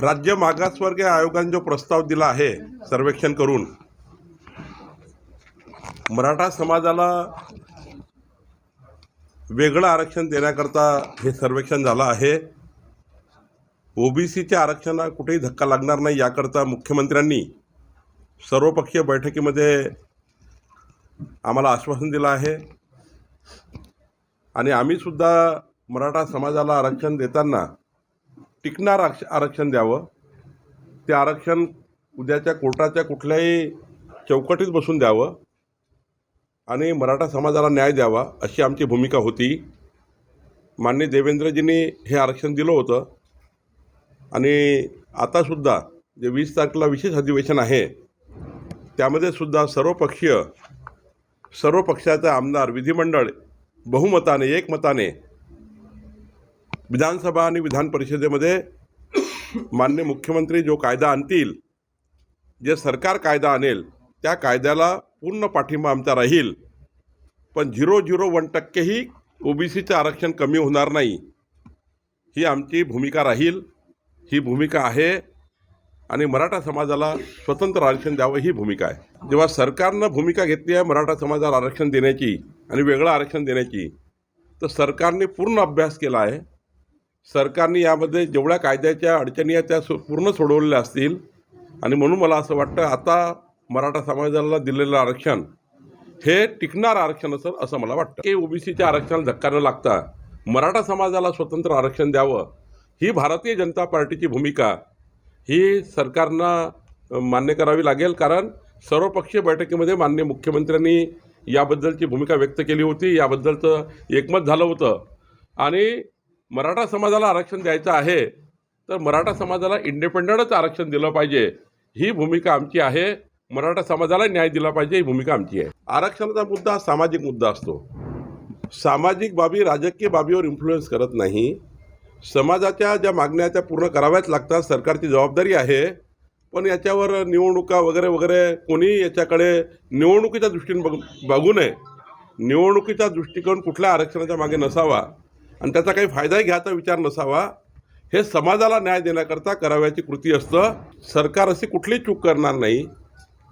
राज्य मागासवर्गीय आयोगाने जो प्रस्ताव दिला आहे सर्वेक्षण करून मराठा समाजाला वेगळं आरक्षण देण्याकरता हे सर्वेक्षण झालं आहे. ओबीसीच्या आरक्षणाला कुठेही धक्का लागणार नाही याकरता मुख्यमंत्र्यांनी सर्वपक्षीय बैठकीमध्ये आम्हाला आश्वासन दिलं आहे. आणि आम्हीसुद्धा मराठा समाजाला आरक्षण देताना टिकणार आरक्ष आरक्षण द्यावं. ते आरक्षण उद्याच्या कोर्टाच्या कुठल्याही चौकटीत बसून द्यावं आणि मराठा समाजाला न्याय द्यावा अशी आमची भूमिका होती. माननीय देवेंद्रजींनी हे आरक्षण दिलं होतं आणि आतासुद्धा जे वीस तारखेला विशेष अधिवेशन आहे त्यामध्ये सुद्धा सर्वपक्षीय सर्व पक्षाचे आमदार विधिमंडळ बहुमताने एकमताने विधानसभा आणि विधान परिषदेमध्ये मान्य मुख्यमंत्री जो कायदा आणतील जे सरकार कायदा आणेल त्या कायद्याला पूर्ण पाठिंबा आमचा राहील. पण झिरो झिरो वन टक्केही ओबीसीचं आरक्षण कमी होणार नाही. ही आमची भूमिका राहील ही भूमिका आहे आणि मराठा समाजाला स्वतंत्र आरक्षण द्यावं ही भूमिका आहे. जेव्हा सरकारनं भूमिका घेतली आहे मराठा समाजाला आरक्षण देण्याची आणि वेगळं आरक्षण देण्याची तर सरकारने पूर्ण अभ्यास केला आहे. सरकारने यामध्ये जेवढ्या कायद्याच्या अडचणी आहेत त्या सो पूर्ण सोडवलेल्या असतील. आणि म्हणून मला असं वाटतं आता मराठा समाजाला दिलेलं आरक्षण हे टिकणार आरक्षण असेल असं मला वाटतं. की ओबीसीच्या आरक्षणाला धक्का न लागता मराठा समाजाला स्वतंत्र आरक्षण द्यावं ही भारतीय जनता पार्टीची भूमिका. ही सरकारनं मान्य करावी लागेल कारण सर्वपक्षीय बैठकीमध्ये मान्य मुख्यमंत्र्यांनी याबद्दलची भूमिका व्यक्त केली होती. याबद्दलचं एकमत झालं होतं. आणि मराठा समाजाला आरक्षण द्यायचं आहे तर मराठा समाजाला इंडिपेंडंटच आरक्षण दिलं पाहिजे. ही भूमिका आमची आहे. मराठा समाजाला न्याय दिला पाहिजे ही भूमिका आमची आहे. आरक्षणाचा मुद्दा हा सामाजिक मुद्दा असतो. सामाजिक बाबी राजकीय बाबीवर इन्फ्लुएन्स करत नाही. समाजाच्या ज्या मागण्या त्या पूर्ण कराव्याच लागतात. सरकारची जबाबदारी आहे. पण याच्यावर निवडणुका वगैरे वगैरे कोणी याच्याकडे निवडणुकीच्या दृष्टीने बघ बघू नये. निवडणुकीचा दृष्टिकोन कुठल्या आरक्षणाच्या मागे नसावा. आणि त्याचा काही फायदाही घ्यायचा विचार नसावा. हे समाजाला न्याय देण्याकरता करावयाची कृती असतं. सरकार अशी कुठलीही चूक करणार नाही.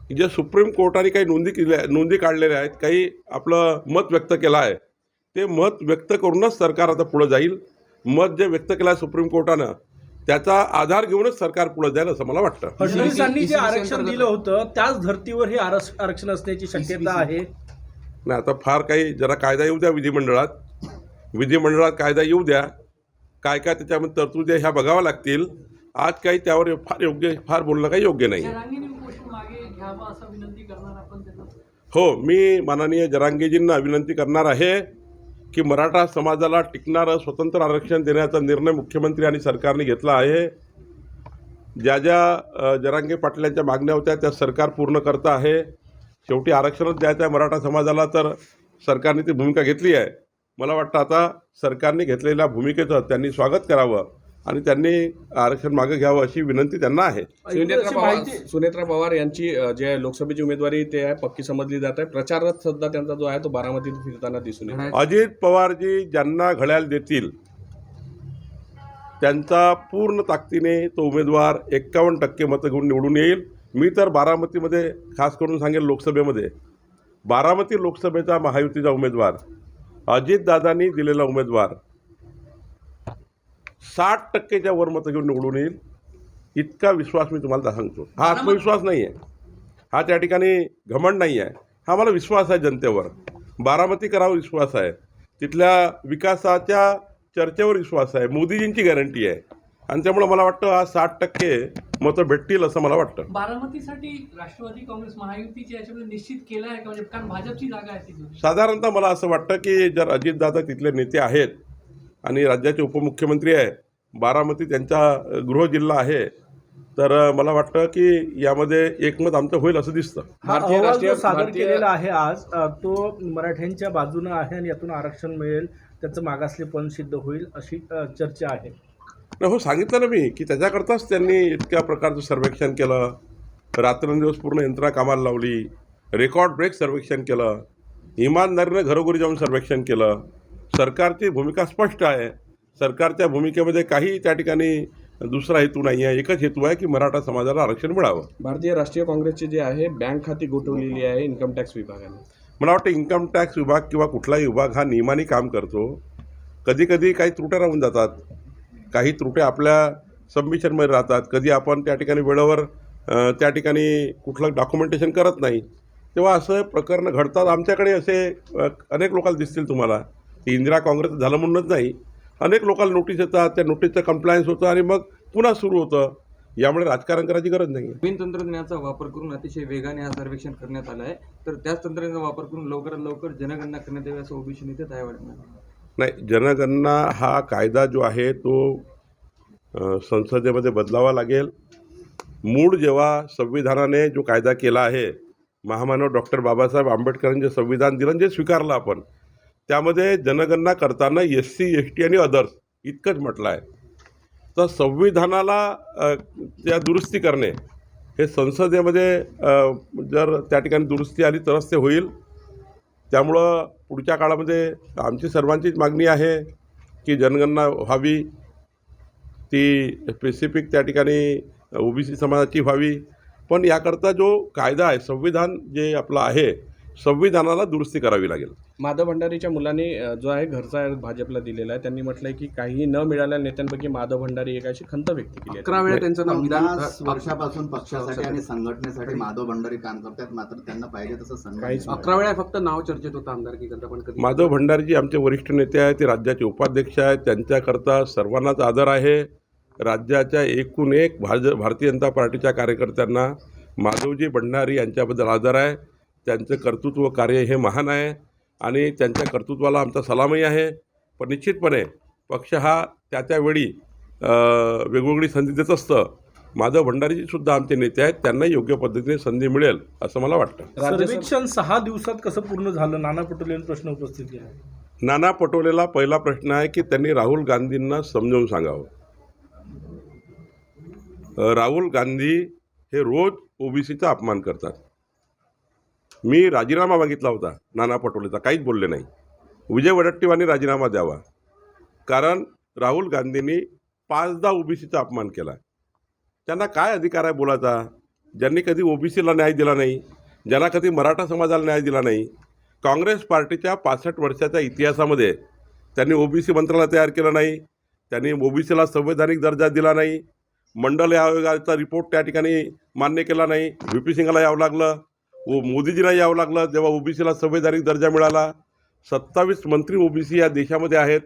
की जे सुप्रीम कोर्टाने काही नोंदी केल्या नोंदी काढलेल्या आहेत काही आपलं मत व्यक्त केलं आहे ते मत व्यक्त करूनच सरकार आता पुढं जाईल. मत जे व्यक्त केलं आहे सुप्रीम कोर्टानं त्याचा आधार घेऊनच सरकार पुढे जाईल असं मला वाटतं. फडणवीसांनी जे आरक्षण दिलं होतं त्याच धर्तीवर हे आरक्ष- आरक्षण असण्याची शक्यता आहे. नाही आता फार काही जरा कायदा येऊ द्या विधिमंडळात. विधिमंडळात कायदा येऊ द्या. काय काय त्याच्यामध्ये तरतुदी ह्या बघाव्या लागतील. आज काही त्यावर फार योग्य फार बोलणं काही योग्य नाही. हो मी माननीय जरांगेजींना विनंती करणार आहे की मराठा समाजाला टिकणारं स्वतंत्र आरक्षण देण्याचा निर्णय मुख्यमंत्री आणि सरकारने घेतला आहे. ज्या ज्या जरांगे पाटलांच्या मागण्या होत्या त्या सरकार पूर्ण करतं आहे. शेवटी आरक्षणच द्यायचं आहे मराठा समाजाला तर सरकारने ती भूमिका घेतली आहे. मला वाटतं आता सरकारने घेतलेल्या भूमिकेचं त्यांनी स्वागत करावं आणि त्यांनी आरक्षण मागं घ्यावं अशी विनंती त्यांना आहे. सुनेत्रा पवार माहिती सुनेत्रा पवार यांची जे आहे लोकसभेची उमेदवारी ते आहे पक्की समजली जात आहे. प्रचार रथ सध्या त्यांचा जो आहे तो बारामतीत फिरताना दिसून येतो. अजित पवारजी ज्यांना घड्याळ देतील त्यांचा पूर्ण ताकदीने तो उमेदवार एक्कावन्न टक्के मतं घेऊन निवडून येईल. मी तर बारामतीमध्ये खास करून सांगेल लोकसभेमध्ये बारामती लोकसभेचा महायुतीचा उमेदवार अजितदादांनी दिलेला उमेदवार साठ टक्केच्या वर मतं घेऊन निवडून येईल इतका विश्वास मी तुम्हाला सांगतो. हा आत्मविश्वास नाही आहे हा त्या ठिकाणी घमंड नाही आहे हा मला विश्वास आहे जनतेवर. बारामतीकरावर विश्वास आहे. तिथल्या विकासाच्या चर्चेवर विश्वास आहे. मोदीजींची गॅरंटी आहे. आणि त्यामुळं मला वाटतं हा साठ टक्के मतं भेटतील असं मला वाटतं. बारामतीसाठी राष्ट्रवादी काँग्रेस महायुतीच्या याच्यामध्ये निश्चित केलं आहे का? म्हणजे कारण भाजपची जागा आहे तिथे साधारणतः मला असं वाटतं की जर अजितदादा तिथले नेते आहेत आणि राज्याचे उपमुख्यमंत्री आहे बारामती त्यांचा अ, गृहजिल्हा आहे तर मला वाटतं की यामध्ये एकमत आमचं होईल असं दिसतं. हा भारतीय अहवाल जो राष्ट्रीय- सादर भारतीय- केलेला आहे आज अ, तो मराठ्यांच्या बाजूनं आहे आणि यातून आरक्षण मिळेल त्याचं मागासलेपण सिद्ध होईल अशी अ, चर्चा आहे. नाही हो सांगितलं ना मी की त्याच्याकरताच त्यांनी इतक्या प्रकारचं सर्वेक्षण केलं. रात्रंदिवस पूर्ण यंत्रणा कामाला लावली. रेकॉर्ड ब्रेक सर्वेक्षण केलं. इमानदारीनं घरोघरी जाऊन सर्वेक्षण केलं. सरकारची भूमिका स्पष्ट आहे. सरकारच्या भूमिकेमध्ये काही त्या ठिकाणी दुसरा हेतू नाही आहे एकच हेतू आहे की मराठा समाजाला आरक्षण मिळावं. भारतीय राष्ट्रीय काँग्रेसचे जे आहे बँक खाती गोठवलेली आहे इन्कम टॅक्स विभागाने. मला वाटतं इन्कम टॅक्स विभाग किंवा कुठलाही विभाग हा नियमाने काम करतो. कधी कधी काही त्रुट्या राहून जातात. काही त्रुट्या आपल्या सबमिशनमध्ये राहतात. कधी आपण त्या ठिकाणी वेळेवर त्या ठिकाणी कुठलं डॉक्युमेंटेशन करत नाही तेव्हा असं प्रकरणं घडतात. आमच्याकडे असे अनेक लोकांना दिसतील तुम्हाला. ते इंदिरा काँग्रेस झालं म्हणूनच नाही. अनेक लोकांना नोटीस येतात त्या नोटीसचं कम्प्लायन्स होतं आणि मग पुन्हा सुरू होतं. यामुळे राजकारण करायची गरज नाही. नवीन तंत्रज्ञानाचा वापर करून अतिशय वेगाने हा सर्वेक्षण करण्यात आलं आहे तर त्याच तंत्रज्ञानाचा वापर करून लवकरात लवकर जनगणना करण्यात यावी असं ओबीसी नेते तयार नाही जनगणना हा कायदा जो आहे तो संसदेमध्ये बदलावा लागेल. मूळ जेव्हा संविधानाने जो कायदा केला आहे महामानव डॉक्टर बाबासाहेब आंबेडकरांनी जे संविधान दिलं जे स्वीकारलं आपण त्यामध्ये जनगणना करताना एस सी एस टी आणि अदर्स इतकंच म्हटलं आहे. तर संविधानाला त्या दुरुस्ती करणे हे संसदेमध्ये जर त्या ठिकाणी दुरुस्ती आली तरच ते होईल. त्यामुळं पुढच्या काळामध्ये आमची सर्वांचीच मागणी आहे की जनगणना व्हावी. ती स्पेसिफिक त्या ठिकाणी ओबीसी समाजाची व्हावी. पण याकरता जो कायदा आहे संविधान जे आपलं आहे संविधानाला दुरुस्ती करावी लागेल. माधव भंडारीच्या मुलांनी जो आहे घरचा भाजपला दिलेला आहे त्यांनी म्हटलंय की काही न मिळालेल्या नेत्यांपैकी माधव भंडारी एक अशी खंत व्यक्त केली अकरा वेळा त्यांचं नाव पन्नास वर्षापासून पक्षासाठी आणि संघटनेसाठी माधव भंडारी काम करतात मात्र त्यांना पाहिजे तसं काहीच अकरा वेळा फक्त नाव चर्चेत होतं आमदारकी करता पण कधी माधव भंडारीजी आमचे वरिष्ठ नेते आहेत ते राज्याचे उपाध्यक्ष आहेत त्यांच्याकरता सर्वांनाच आदर आहे. राज्याच्या एकूण एक भाज भारतीय जनता पार्टीच्या कार्यकर्त्यांना माधवजी भंडारी यांच्याबद्दल आदर आहे. त्यांचं कर्तृत्व कार्य हे महान आहे आणि त्यांच्या कर्तृत्वाला आमचा सलामही आहे. पण निश्चितपणे पक्ष हा त्या त्यावेळी वेगवेगळी संधी देत असतं. माधव भंडारीजी सुद्धा आमचे नेते आहेत त्यांना योग्य पद्धतीने संधी मिळेल असं मला वाटतं. सर्वेक्षण सहा दिवसात कसं पूर्ण झालं? नाना पटोले यांनी प्रश्न उपस्थित केला. नाना पटोलेला पहिला प्रश्न आहे की त्यांनी राहुल गांधींना समजावून सांगावं. राहुल गांधी हे रोज ओबीसीचा अपमान करतात. मी राजीनामा मागितला होता नाना पटोलेचा. काहीच बोलले नाही. विजय वडट्टीवानी राजीनामा द्यावा. कारण राहुल गांधींनी पाचदा ओबीसीचा अपमान केला. त्यांना काय अधिकार आहे बोलायचा? ज्यांनी कधी ओबीसीला न्याय दिला नाही ज्यांना कधी मराठा समाजाला न्याय दिला नाही काँग्रेस पार्टीच्या पासष्ट वर्षाच्या इतिहासामध्ये त्यांनी ओबीसी मंत्रालय तयार केलं नाही त्यांनी ओबीसीला संवैधानिक दर्जा दिला नाही मंडल आयोगाचा रिपोर्ट त्या ठिकाणी मान्य केला नाही व्ही पी सिंगला यावं लागलं ओ मोदीजीला यावं लागलं. जेव्हा ओबीसीला संवैधानिक दर्जा मिळाला सत्तावीस मंत्री ओबीसी या देशामध्ये आहेत.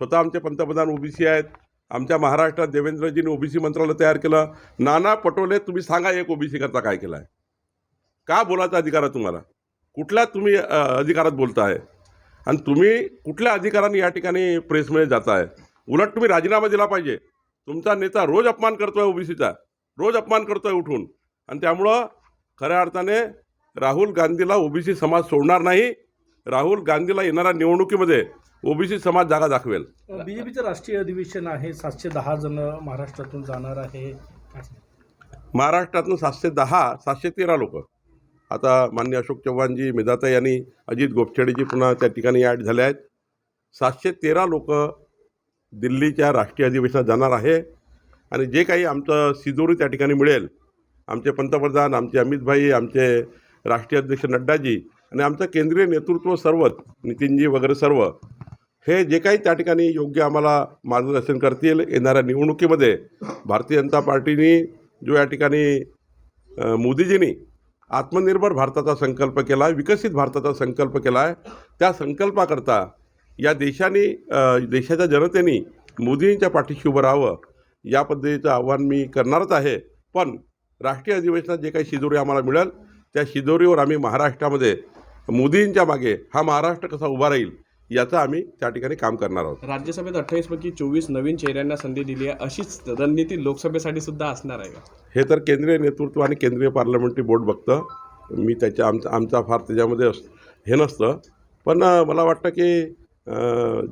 स्वतः आमचे पंतप्रधान ओबीसी आहेत. आमच्या महाराष्ट्रात देवेंद्रजींनी ओबीसी मंत्रालय तयार केलं. नाना पटोले तुम्ही सांगा एक ओबीसी करता काय केलं आहे का बोलायचा अधिकार आहे तुम्हाला? कुठल्या तुम्ही अधिकारात बोलताय? आणि तुम्ही कुठल्या अधिकाराने या ठिकाणी प्रेसमध्ये जाताय? उलट तुम्ही राजीनामा दिला पाहिजे. तुमचा नेता रोज अपमान करतोय ओबीसीचा. रोज अपमान करतोय उठून. आणि त्यामुळं खऱ्या अर्थाने राहुल गांधीला ओबीसी समाज सोडणार नाही. राहुल गांधीला येणाऱ्या निवडणुकीमध्ये ओबीसी समाज जागा दाखवेल. बीजेपीचं राष्ट्रीय अधिवेशन आहे. सातशे दहा जण महाराष्ट्रातून जाणार आहे. महाराष्ट्रातून सातशे दहा सातशे तेरा लोक. आता मान्य अशोक चव्हाणजी मेधाताई यांनी अजित गोपछेडेजी पुन्हा त्या ठिकाणी ॲड झाले आहेत. सातशे तेरा लोक दिल्लीच्या राष्ट्रीय अधिवेशनात जाणार आहे. आणि जे काही आमचं सिदोरी त्या ठिकाणी मिळेल आमचे पंतप्रधान आमचे अमितभाई आमचे राष्ट्रीय अध्यक्ष नड्डाजी आणि आमचं केंद्रीय नेतृत्व सर्वच नितीनजी वगैरे सर्व हे जे काही त्या ठिकाणी योग्य आम्हाला मार्गदर्शन करतील येणाऱ्या निवडणुकीमध्ये भारतीय जनता पार्टीने जो या ठिकाणी मोदीजींनी आत्मनिर्भर भारताचा संकल्प केला आहे विकसित भारताचा संकल्प केला आहे त्या संकल्पाकरता या देशाने देशाच्या जनतेने मोदींच्या पाठीशी उभं राहावं या पद्धतीचं आव्हान मी करणारच आहे. पण राष्ट्रीय अधिवेशनात जे काही शिजोरी आम्हाला मिळेल त्या शिदोरीवर आम्ही महाराष्ट्रामध्ये मोदींच्या मागे हा महाराष्ट्र कसा उभा राहील याचं आम्ही त्या ठिकाणी काम करणार आहोत. राज्यसभेत अठ्ठावीस पैकी चोवीस नवीन चेहऱ्यांना संधी दिली आहे. अशीच रणनीती लोकसभेसाठी सुद्धा असणार आहे का? हे तर केंद्रीय नेतृत्व आणि केंद्रीय पार्लमेंटरी बोर्ड बघतं. मी त्याच्या आमचा आमचा फार त्याच्यामध्ये अस हे नसतं. पण मला वाटतं की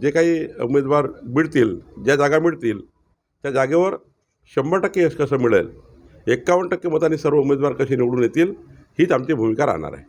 जे काही उमेदवार मिळतील ज्या जागा मिळतील त्या जागेवर शंभर टक्के यश कसं मिळेल? एक्कावन्न टक्के मतांनी सर्व उमेदवार कसे निवडून येतील? हीच आमची भूमिका राहणार आहे.